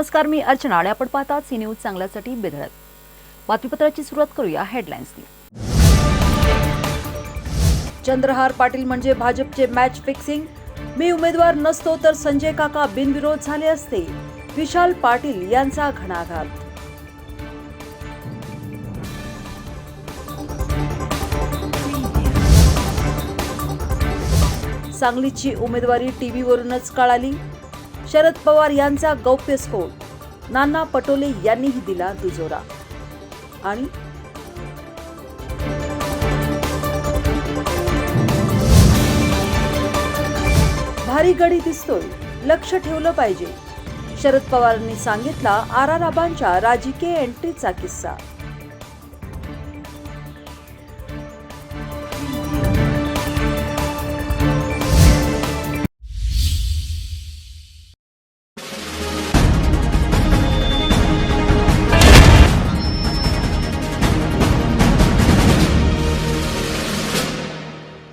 नमस्कार मी अर्चना. आणि आपण पाहतात सी न्यूज चांगल्यासाठी बेधडक. बातमीपत्राची सुरुवात करूया हेडलाईन्सनी. चंद्रहार पाटील म्हणजे भाजपचे मॅच फिक्सिंग मी उमेदवार नसतो तर संजय काका बिनविरोध झाले असते. विशाल पाटील यांचा घणाघात. सांगलीची उमेदवारी टीव्हीवरूनच कळाली. शरद पवार यांचा गौप्यस्फोट नाना पटोले यांनीही दिला दुजोरा. आणि भारी गडी दिसतोय. लक्ष ठेवलं पाहिजे. शरद पवारांनी सांगितला आराराबांच्या राजकीय एंट्रीचा किस्सा.